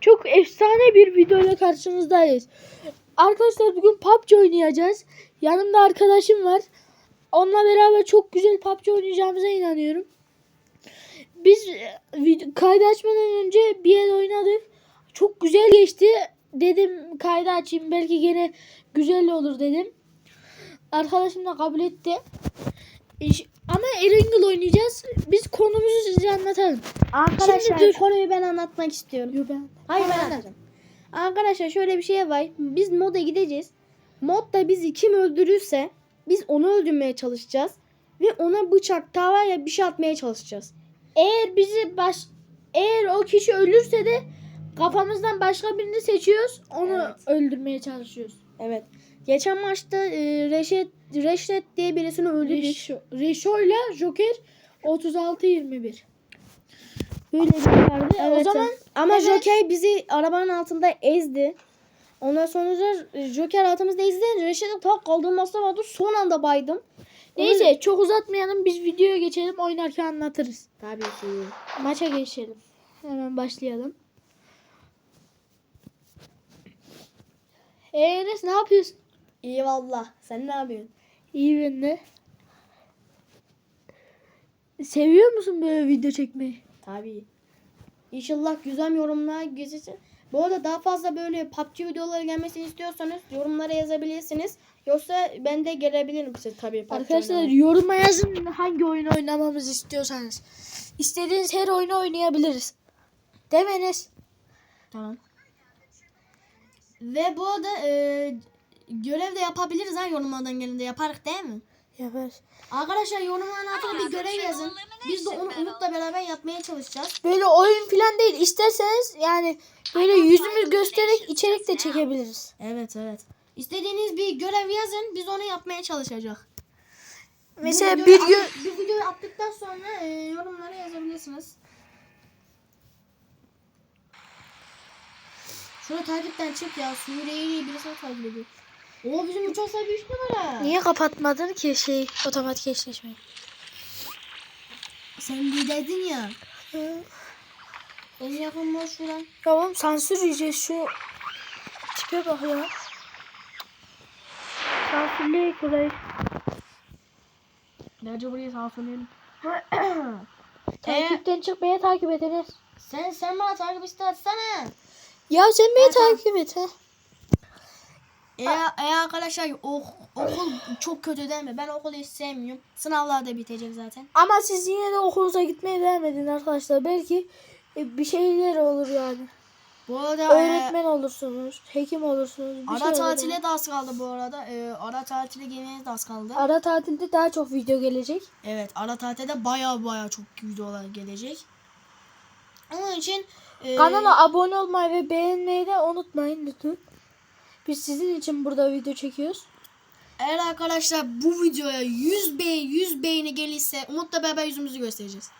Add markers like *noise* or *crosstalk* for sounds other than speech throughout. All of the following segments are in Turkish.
Çok efsane bir videoyla karşınızdayız. Arkadaşlar bugün PUBG oynayacağız. Yanımda arkadaşım var. Onunla beraber çok güzel PUBG oynayacağımıza inanıyorum. Biz e, kaydı açmadan önce bir el oynadık. Çok güzel geçti. Dedim kaydı açayım belki gene güzel olur dedim. Arkadaşım da kabul etti. Ama Erangel oynayacağız. Biz konumuzu size anlatalım. Arkadaşlar Şimdi dur. konuyu ben anlatmak istiyorum. Yo ben. Hayır ben Anlat. anlatacağım. Arkadaşlar şöyle bir şey var. Biz moda gideceğiz. Modda bizi kim öldürürse biz onu öldürmeye çalışacağız. Ve ona bıçak, tavayla bir şey atmaya çalışacağız. Eğer bizi baş eğer o kişi ölürse de kafamızdan başka birini seçiyoruz. Onu Evet. öldürmeye çalışıyoruz. Evet. Geçen maçta e, Reşet, Reşet diye birisini öldürdük. Reşo, ile Joker 36-21. Böyle bir vardı. o Evet, zaman Ama Evet. Joker bizi arabanın altında ezdi. Ondan sonra Joker altımızda ezdi. Reşet'e tak kaldırması vardı. Son anda baydım. neyse çok uzatmayalım. Biz videoya geçelim. Oynarken anlatırız. Tabii ki. Maça geçelim. Hemen başlayalım. Enes ne yapıyorsun? İyi valla. Sen ne yapıyorsun? İyi ben de. Seviyor musun böyle video çekmeyi? Tabii. İnşallah güzel yorumlar gelirse. Bu arada daha fazla böyle PUBG videoları gelmesini istiyorsanız yorumlara yazabilirsiniz. Yoksa ben de gelebilirim size tabii PUBG Arkadaşlar oynamaya. yoruma yazın hangi oyun oynamamızı istiyorsanız. İstediğiniz her oyunu oynayabiliriz. Enes? Tamam. Ve bu arada e, görev de yapabiliriz ha yorumlardan gelinde yaparız değil mi? Yapar. Arkadaşlar yorumların altına bir görev yazın. Biz de onu Umut'la beraber yapmaya çalışacağız. Böyle oyun falan değil. İsterseniz yani böyle yüzümü göstererek içerik de çekebiliriz. Evet evet. İstediğiniz bir görev yazın. Biz onu yapmaya çalışacağız. Mesela Bu bir gün at- bir videoyu attıktan sonra e, yorumlara yazabilirsiniz. Şunu takipten çık ya. Suriye'yi birisini takip ediyor. Oo bizim uçak sahibi 3 numara. niye kapatmadın ki şey otomatik eşleşmeyi? Sen bir dedin ya. En yakın boş şuradan. Tamam sansür yiyeceğiz şu tipe bak ya. Sansürleyek burayı. Bence burayı sansürleyelim. *clears throat* Takipten çık beni takip Enes. sen sen bana takip iste atsana. Ya sen beni takip et ha. Eğer, eğer arkadaşlar ok, okul çok kötü değil mi? Ben okulu hiç sevmiyorum. Sınavlar da bitecek zaten. Ama siz yine de okulunuza gitmeye devam edin arkadaşlar. Belki e, bir şeyler olur yani. Bu arada e, Öğretmen olursunuz, hekim olursunuz. Bir şey ara olur tatile de az kaldı bu arada. E, ara tatile gelmeye de az kaldı. Ara tatilde daha çok video gelecek. Evet ara tatilde baya baya çok videolar gelecek. Onun için e, Kanala abone olmayı ve beğenmeyi de unutmayın lütfen. Biz sizin için burada video çekiyoruz. eğer arkadaşlar bu videoya 100 beğen 100 beğeni gelirse Umut'la beraber yüzümüzü göstereceğiz.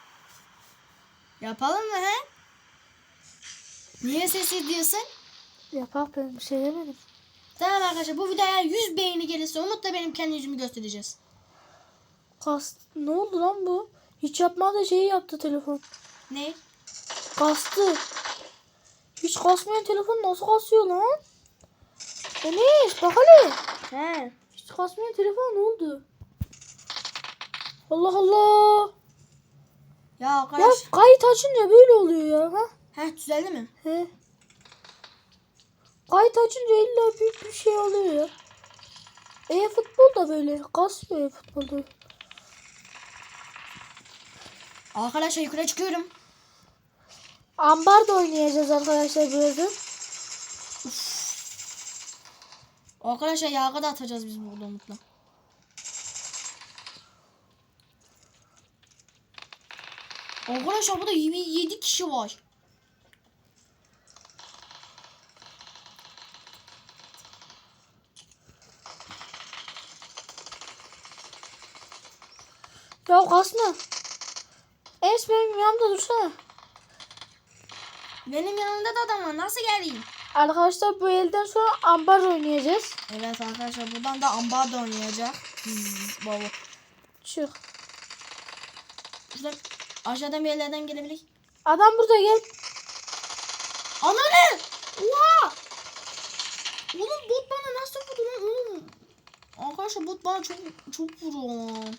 Yapalım mı he? Niye sessiz diyorsun? Yapak ben bir şey demedim. Tamam arkadaşlar bu videoya 100 beğeni gelirse Umut'la benim kendi yüzümü göstereceğiz. Kast ne oldu lan bu? Hiç yapmadığı şeyi yaptı telefon. Ne? Kastı. Hiç kasmayan telefon nasıl kasıyor lan? Enes bak hele. He. Hiç kasmayan telefon ne oldu? Allah Allah. Ya Ya arkadaş. kayıt açınca böyle oluyor ya. Ha? Heh düzeldi mi? He. Kayıt açınca illa büyük bir şey oluyor ya. E futbol da böyle kasıyor e futbolda. Arkadaşlar yukarı çıkıyorum. Ambar da oynayacağız arkadaşlar birazdan. Arkadaşlar yağı da atacağız biz burada Umut'la. Arkadaşlar burada 27 kişi var. Ya kasma. Enes benim yanımda dursana. Benim yanımda da adam var. Nasıl geleyim? Arkadaşlar bu elden sonra ambar oynayacağız. Evet arkadaşlar buradan da ambar da oynayacak. Zzz, Baba. Çık. Şuradan aşağıdan bir yerlerden gelebilir. Adam burada gel. Ananı! Oha! Oğlum bot bana nasıl vurdu lan oğlum? Arkadaşlar bot bana çok çok vuruyor.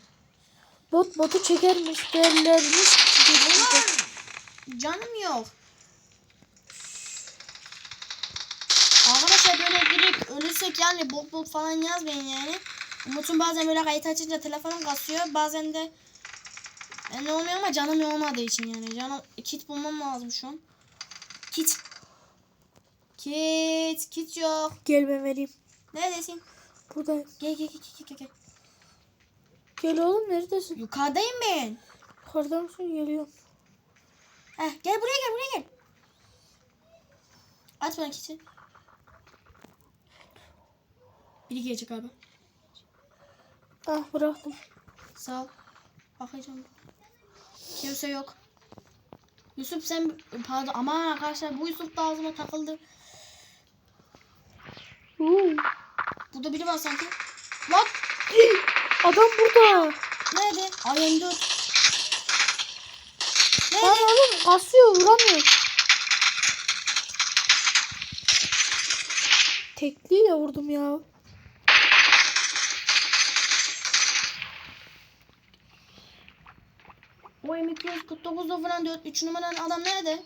Bot botu çekermiş derlermiş. Canım yok. Arkadaşlar böyle ölürsek yani bot bot falan yazmayın yani. Umut'un bazen böyle kayıt açınca telefonum kasıyor. Bazen de e, ne oluyor ama canım olmadığı için yani. Canım kit bulmam lazım şu an. Kit. Kit. Kit yok. Gel ben vereyim. Neredesin? Buradayım. Gel gel gel gel gel. gel. Gel oğlum neredesin? Yukarıdayım ben. Yukarıda mısın? Geliyorum. Heh, gel buraya gel buraya gel. At bana kiti. Biri gelecek abi. Ah bıraktım. Sağ ol. Bakacağım. Kimse yok. Yusuf sen pardon aman arkadaşlar bu Yusuf da ağzıma takıldı. Uuu. Burada biri var sanki. Lan Adam burada. nerede? Ay M4. Lan Nerede? oğlum kasıyor vuramıyor. Tekliyle vurdum ya. O M249'da falan 4 3 numaranın adam nerede?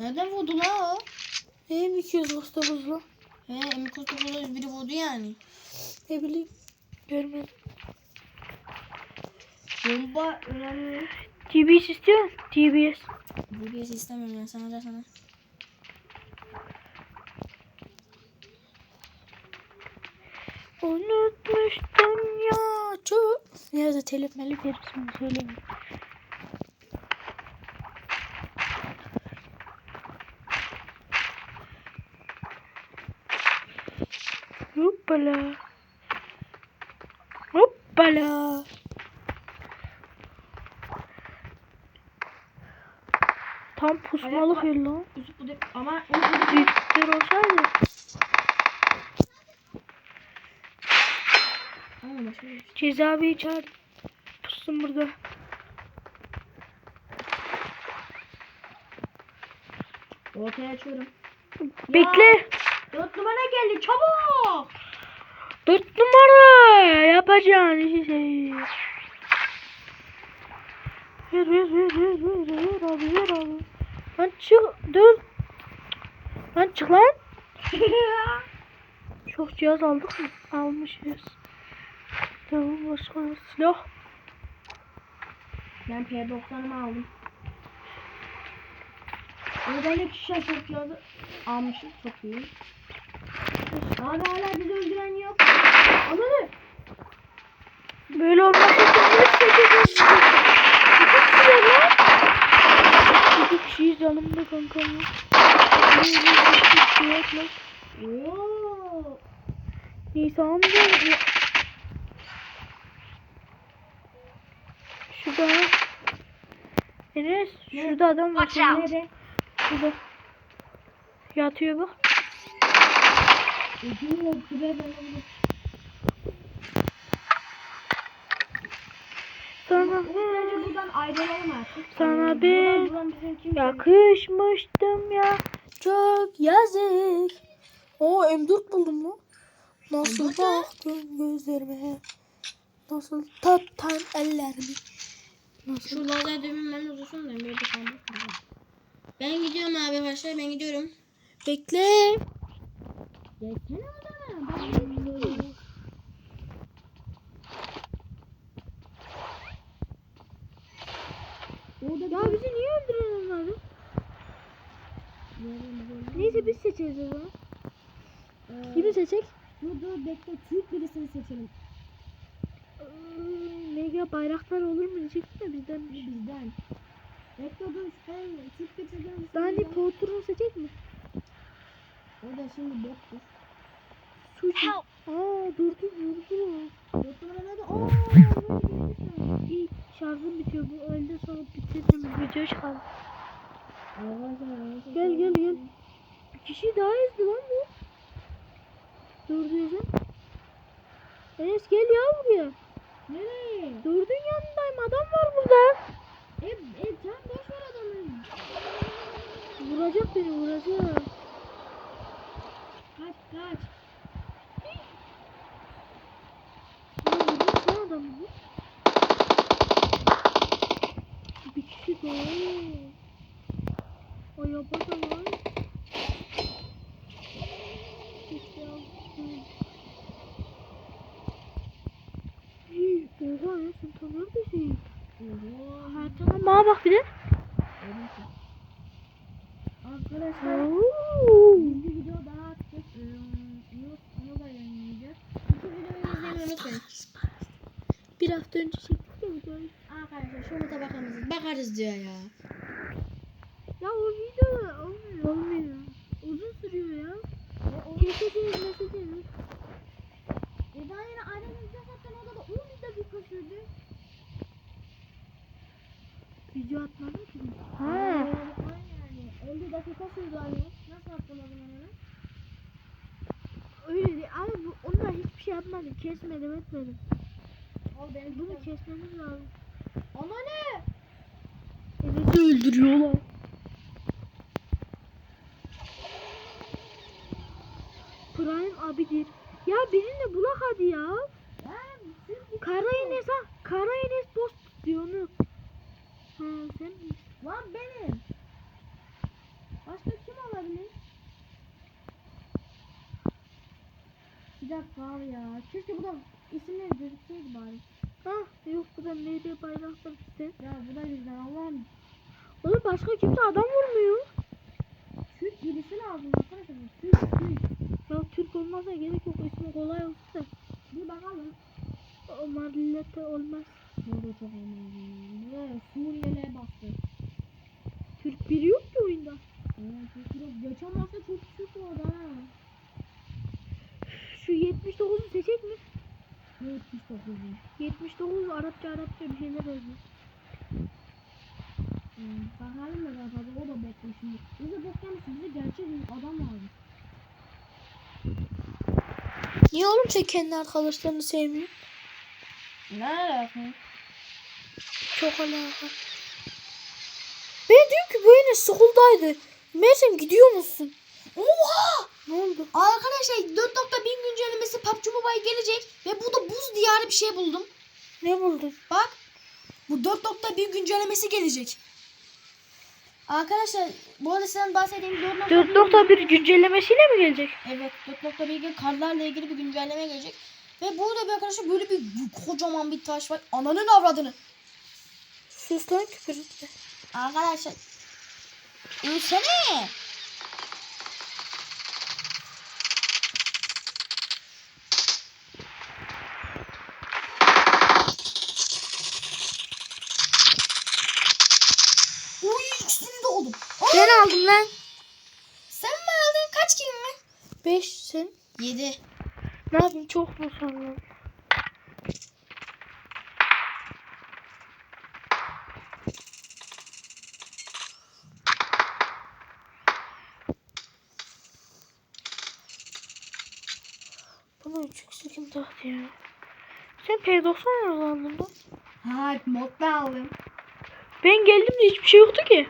Nereden vurdu la o? Neyim 299'lu? He M249'da biri vurdu yani. Ne bileyim. Görmedim. Bomba önemli. TBS istiyor musun? TBS. DBS istemiyorum ben sana da sana. Unutmuştum ya. Nerede telif melif verirsin söyleyeyim. Hoppala. Hoppala. Tam pusmalık yer lan. Ama Büyükler olsaydı. Şey. Cezaevi çağır. Pussun burada. Ortaya açıyorum. Bekle. Dört numara geldi çabuk. Dört numara yapacağın şey. Ver ver ver ver ver ver abi ver abi. Lan çık dur. Lan çık lan. *laughs* Çok cihaz aldık mı? Almışız. Tamam başka silah. ben P90'ımı aldım. Özellik şişe yazı almışım çok iyi. Abi hala bizi öldüren yok. Ama ne? Böyle olmaz. İki kişiyiz yanımda kankam. ya. Oo. Enes şurada adam var. Nerede? Şurada. Yatıyor onu. Sana Bence buradan ayrılalım artık. Sana kim yakışmıştım ya. Çok yazık. O M4 buldum mu? Nasıl M4 ne? baktın gözlerime? Nasıl tattın ellerimi? Nasıl? Şu lazer ben uzasın da bir kaldı. Ben gidiyorum abi arkadaşlar ben gidiyorum. Bekle. Gelsene odana. Ben gidiyorum. Orada Ya bizi niye öldürüyorsun onları? Neyse biz seçeriz o zaman. Kimi seçecek? Dur dur bekle Türk birisini seçelim. Iıı, Mega bayraktar olur mu diyecektim de bizden. Bizden. Bekle dur sen Türk birisini Dani Potter'ı seçecek mi? O da şimdi bottur. Sushi. Aa durdu durdu. Bottur nerede? Ooo. İyi şarjım bitiyor bu öldü sonra bitirdim video çıkalım. Gel gel gel. Bir kişi daha ezdi lan bu. Durdu yüzüm. Enes gel ya buraya. Nereye? Durdun yanındayım adam var burada. E, e sen boş ver adamı. Vuracak beni vuracak. Kaç kaç. Aa, vurmuş lan adamı bu. Bir kişi daha. O yapar da lan. İşte yaptım. Hii, Oha ya sen tanıyor musun? Oho. Hayatına bana bak bir de. Arkadaşlar Oo. biz bir video daha attık. Ee, Onu, onu da yayınlayacağız. Bu videoyu izlemeyi unutmayın. Bir hafta önce videoyu. Arkadaşlar şu Umut'a bakar mısınız? Bakarız diyor ya. Ya o video olmuyor. Olmuyor. Uzun sürüyor ya. Keseceğiz meseceğiz. E daha yine ailemizde zaten orada da 10 dakika sürdü. Video atmadım ki. Ha. yani 50 dakika sürdü anne. Nasıl o zaman onu? Öyle değil. Abi bu, onunla hiçbir şey yapmadım. Kesmedim etmedim. Al Bunu kesmemiz lazım. Ama ne? Enes'i öldürüyorlar. Prime abidir. Ya birini bulak hadi ya. Kara Enes ha. Kara Enes post diyor onu. Ha sen? Lan benim. Başka kim olabilir? Bir dakika abi ya. Keşke bu da isimleri gözükseydi bari. Ha yok bu da neydi bayraktar işte. Ya bu da bizden Allah'ım. Oğlum başka kimse adam vurmuyor. Türk birisi lazım arkadaşlar. Türk Türk. Ya Türk olmasa gerek yok. İsmi kolay olsun da. Bir bakalım. O millete olmaz. Bu da çok önemli. Ne? Suriyeli'ye bastı. Türk biri yok ki oyunda. Evet, Türk yok. Geçen maçta çok Türk vardı ha. Şu 79'u seçecek mi? Ne 79 79 Arapça Arapça bir şeyler yazıyor. Hmm, bakalım da fazla o da bekliyor şimdi. Bize bok gelmesin bize gerçek bir adam lazım. Niye oğlum sen kendi arkadaşlarını sevmiyorsun? Ne alaka? Çok alaka. Ben diyorum ki bu yine school'daydı. Meğersem gidiyor musun? Oha! Ne oldu? Arkadaşlar 4.1 güncellemesi PUBG Mobile gelecek ve burada buz diyarı bir şey buldum. Ne buldun? Bak. Bu 4.1 güncellemesi gelecek. Arkadaşlar bu arada sizden bahsedeyim 4.1 4.1 güncellemesiyle mi gelecek? Evet 4.1 gün karlarla ilgili bir güncelleme gelecek. Ve burada bir arkadaşlar böyle bir kocaman bir taş var. Ananın avradını. Sus lan küfür etme. Arkadaşlar. Ölsene. Uy ikisini de oldum. Aa, Ben aldım lan. sen mi aldın? Kaç kilim var? 5 sen. 7. Ne yapayım çok mu sandın? Buna 3 kim taktı ya? Sen P90 mı aldın lan? Ha modda aldım. Ben geldim de hiçbir şey yoktu ki.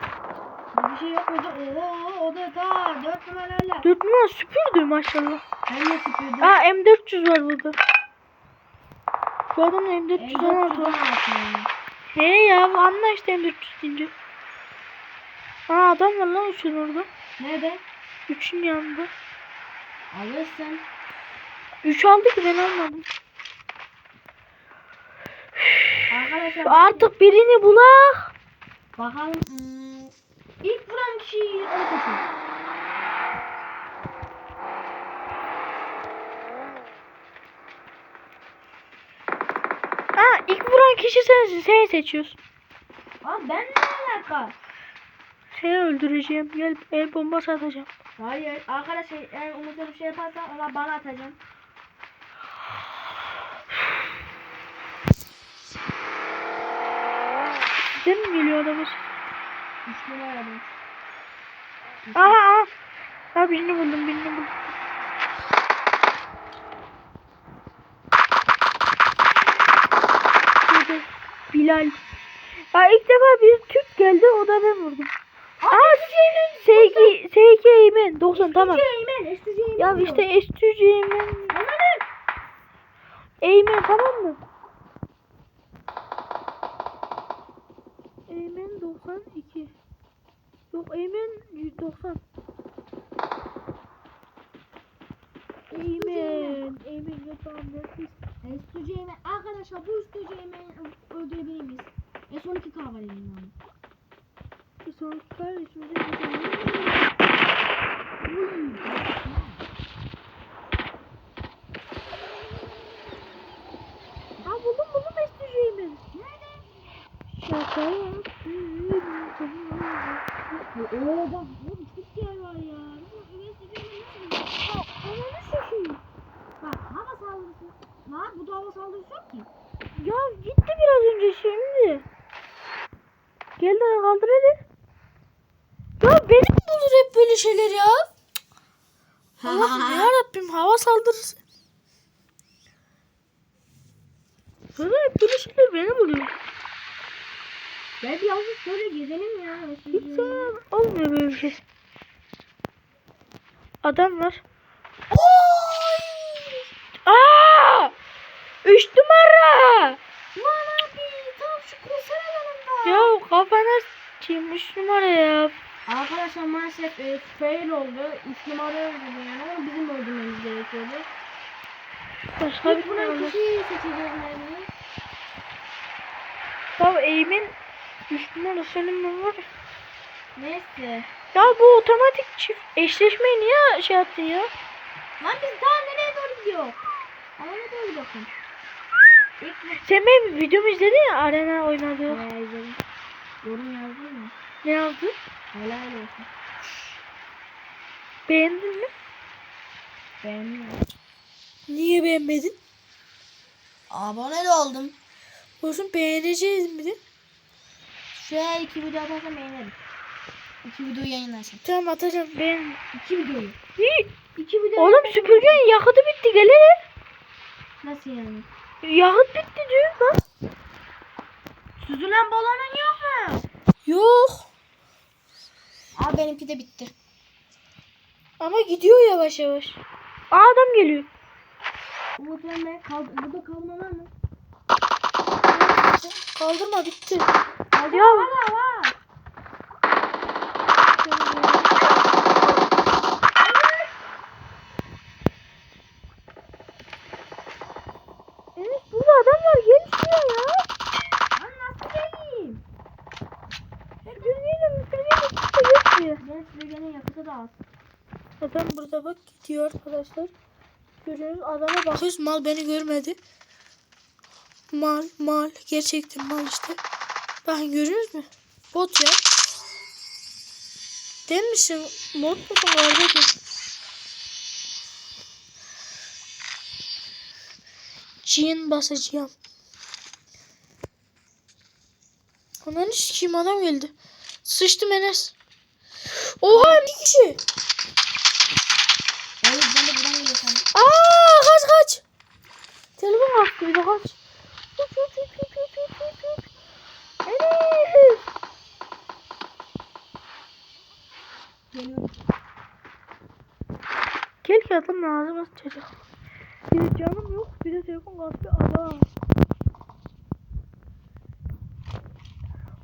Bir şey yok hocam. Oo o da ta 4 numaralı. 4 numara süpürdü maşallah. Ben de süpürdüm. Aa M400 var burada. Bu adamın M416 var. He ya anla işte M400 deyince. Aa adam var lan üçün orada. Nerede? Üçün yanında. Alırsın. Üç aldı ki ben almadım. Arkadaşlar Artık birini bulak. bakalım. Hmm, ilk vuran kişiyi onu seçin. Aa ilk vuran kişi sensin. Seni seçiyorsun. Abi ben ne alaka? Seni öldüreceğim. Gel el bombası atacağım. Hayır arkadaşlar eğer Umut'a bir şey yaparsan ona bana atacaksın. Sizden mi geliyor adamız? Numara bu. Aha aha. Ha birini buldum birini buldum. Bilal. Aa ilk defa bir Türk geldi o da ben vurdum. Aa sevgi Eymen 90 tamam. Eymen, Estücü Eymen. Ya işte Estücü Eymen. Eymen tamam mı? Eymen 92. Yok Eymen 190. Eymen. Eymen tamam nefis. Estücü Eymen. Arkadaşlar bu Estücü Eymen'i öldürebilir miyiz? En son iki kahve elimden. Bir sonraki kardeşimize Ha buldum buldum Estücü Eymen. Nerede? Şaka yapıyorum. Oo bak oğlum çok yer var ya. Bak hava saldırısı. Lan bu da hava saldırısı yok ki. Ya gitti biraz önce şimdi. Gel de kaldır hadi. Ya benim bulur hep böyle şeyler ya. Allah'ım *laughs* ya Rabbim hava saldırısı. Böyle hep böyle şeyler beni buluyor. Gel bir yalnız şöyle gezelim ya. Hiç. Olmuyor böyle bir şey. Adam var. Oy! Aa! Üç numara. Lan abi tam şu konser alanında. Ya kafana s**eyim üç numara ya. Arkadaşlar maalesef e, fail oldu. 3 numara öldürdü yani ama bizim öldürmemiz gerekiyordu. Başka bir buna olmaz. kişiyi seçeceğiz nerede? Ya eğimin üç numara senin mi var? Neyse. Ya bu otomatik çift eşleşmeyi niye şey yaptın ya? Lan biz daha nereye doğru gidiyor? Alana doğru bakın. Sen benim videomu izledin ya arena oynadı. Bayağı izledim. Yorum yazdın mı? Ne yazdın? Helal olsun. Beğendin mi? Beğendim. Niye beğenmedin? Abone de oldum. Olsun beğeneceğiz mi Şuraya iki video atarsam beğenirim. İki video yayınlarsın. Tamam atacağım beğen. İki videoyu. İyi. İki video Oğlum süpürgenin yakıtı bitti gelelim. Nasıl yani? Yakıt bitti diyor lan. Süzülen balonun yok mu? Yok. Abi benimki de bitti. Ama gidiyor yavaş yavaş. Aa adam geliyor. Umut Emre kal burada kalma var mı? Kaldırma bitti. Var. Evet burada adam var gel şuraya ya. Lan nasıl geleyim? Müpürgeyle kimse geçmiyor. Ben süpürgenin yakıtı da az. Adam burada bak gidiyor arkadaşlar. Görüyoruz adama bakıyoruz mal beni görmedi. Mal mal gerçekten mal işte. Bakın görüyoruz mu? Bot ya. Değil misin? Bot musun kardeşim? Cin basacağım. Ananı sikeyim adam geldi. Sıçtım Enes. Oha bir kişi. Evet ben de buradan geliyor sandım. Aa kaç kaç. Telefon kalktı bir de kaç. Adam lazım çocuk. Bir de canım yok bir de telefon kalktı adam.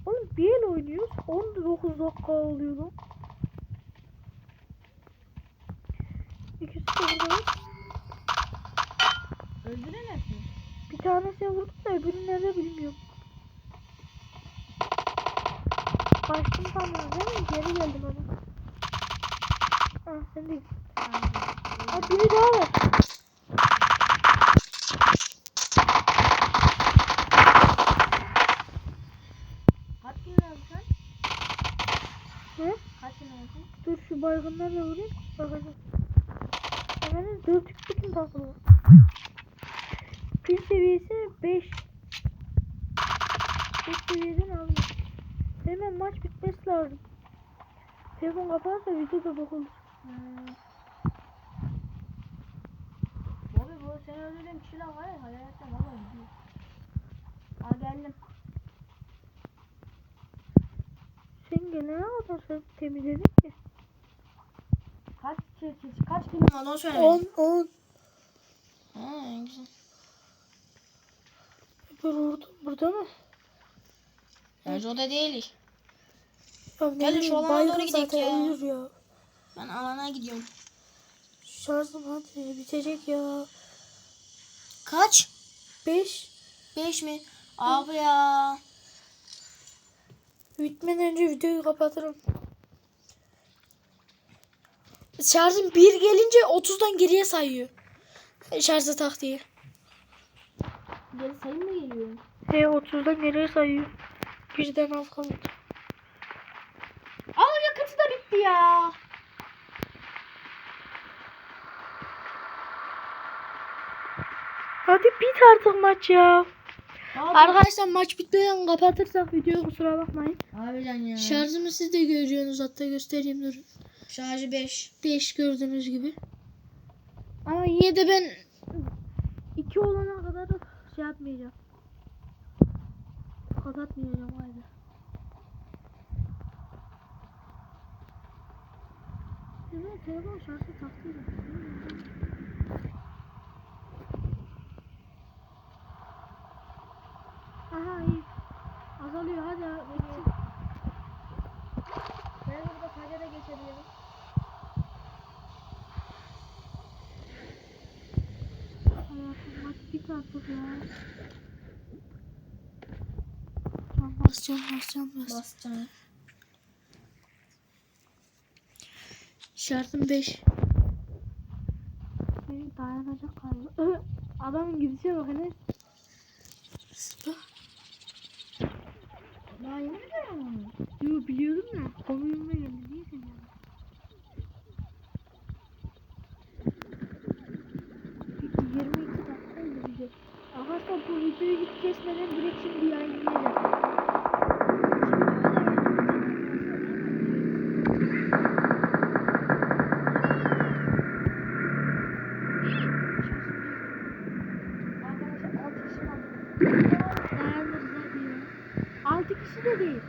Oğlum bir el oynuyoruz 19 dakika oluyor lan. İkisi de burada var. Öldüremezsin. Bir tanesine vurdum da öbürü nerede bilmiyorum. Kaçtım sandınız değil mi? Geri geldim ama. Ah sen de git. Aa biri daha var. Kaç gün sen? Hı? Kaç gün aldın? Dur şu baygınlarla vurayım. Bakacağım. Hemen 4 x kim takılı? Pil seviyesi 5. 5 seviyeden aldım. Hemen maç bitmesi lazım. Telefon kaparsa video da bok olur. Hmm. Bobby bu seni öldürdüğüm kişiler var ya hayatta valla gidiyor. Aa geldim. Sen gelene kadar sen temizledin ki. Kaç çekici, kaç film var onu söyle. 10 10. Ha, güzel. Burada, burada mı? Bence o da değil. Ya ne Gelin şu alana doğru gidelim ya. ölür ya. Ben alana gidiyorum. Şarjım hadi bitecek ya. Kaç? 5. 5 mi? Abi ya. Bitmeden önce videoyu kapatırım. Şarjım 1 gelince 30'dan geriye sayıyor. Şarjı tak diye. Geri sayım mı geliyor? He 30'dan geriye sayıyor. Birden az kaldı. Aa yakıtı da bitti ya. Hadi bit artık maç ya. Abi, Arkadaşlar maç bitmeden kapatırsak videoyu kusura bakmayın. Harbiden ya. Şarjımı siz de görüyorsunuz hatta göstereyim durun. Şarjı 5. 5 gördüğünüz gibi. Ama yine de ben 2 olana kadar şey yapmayacağım. Kapatmayacağım haydi. Evet telefon şarjı taktıydım. Aha iyi. Azalıyor hadi bekle. Ben burada kayda da geçebilirim. Hayatım maç bit artık ya. Can bas can bas can bas. Basacağım. Şartım 5. Benim dayanacak galiba. Adamın gidişe bak hele. Daha yeni mi görüyorsun? Yo biliyordum da konuyumla geldi. Niye sen geldin? Peki 22 dakika izleyeceğiz. Arkadaşlar bu videoyu hiç kesmeden direkt şimdi yayınlayacağım. Arkadaşlar 6 kişi var. Dayanırız hadi ya. 6 kişi de değil.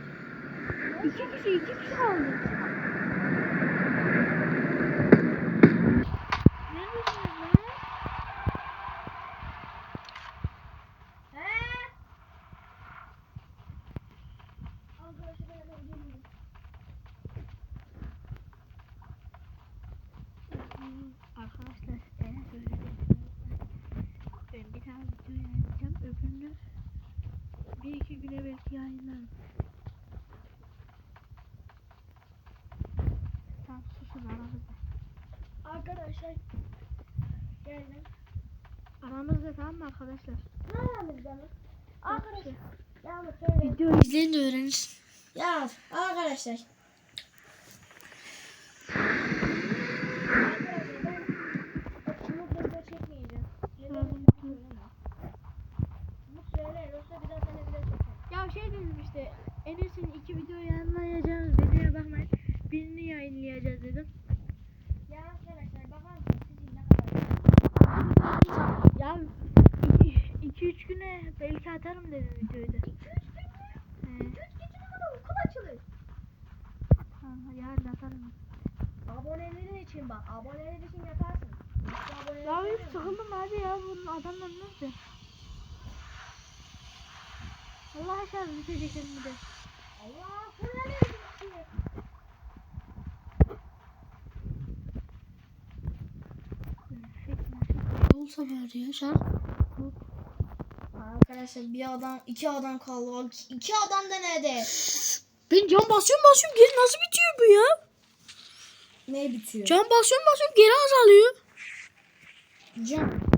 2 kişi 2 kişi kaldı. Neredesiniz lan? He? Arkadaşlar ben hemen geliyorum. Arkadaşlar eğer söyleyeceğim. Ben bir tane video yayınlayacağım. Öbürünü bir iki güne belki yayınlarım. Tamam susun aramızda. Arkadaşlar geldim. Aramızda tamam mı arkadaşlar? Ne aramızda mı? Arkadaşlar. Yağmur söyle. Video izleyin de öğreniriz. Ya arkadaşlar. Arkadaşlar ben Umut video çekmeyeceğim. Neden çekmiyorum ama. Umut söyle yoksa bir daha sana video çekeceğim. Ya şey dedim işte Enes'in iki video yayınlayacağız videoya bakmayın. Birini yayınlayacağız dedim. Ya arkadaşlar bakar mısınız sizin ne kadar? Ya 2-3 güne belki atarım dedim videoyu da. 2-3 gün mü? He, 2-3 gece ne kadar okul açılır? tamam, yarın atarım. Abonelerin için bak. Aboneler için aboneler Ya yapamazsın. sıkıldım hadi ya bunun adamlar nasıl? Allah aşkına bitecek şimdi de. Allah fırlanıyor. Olsa bari ya şarj. Arkadaşlar bir adam, iki adam kaldı. İki adam da nerede? Ben can basıyorum basıyorum geri nasıl bitiyor bu ya? Ne bitiyor? Can basıyorum basıyorum geri azalıyor. Can.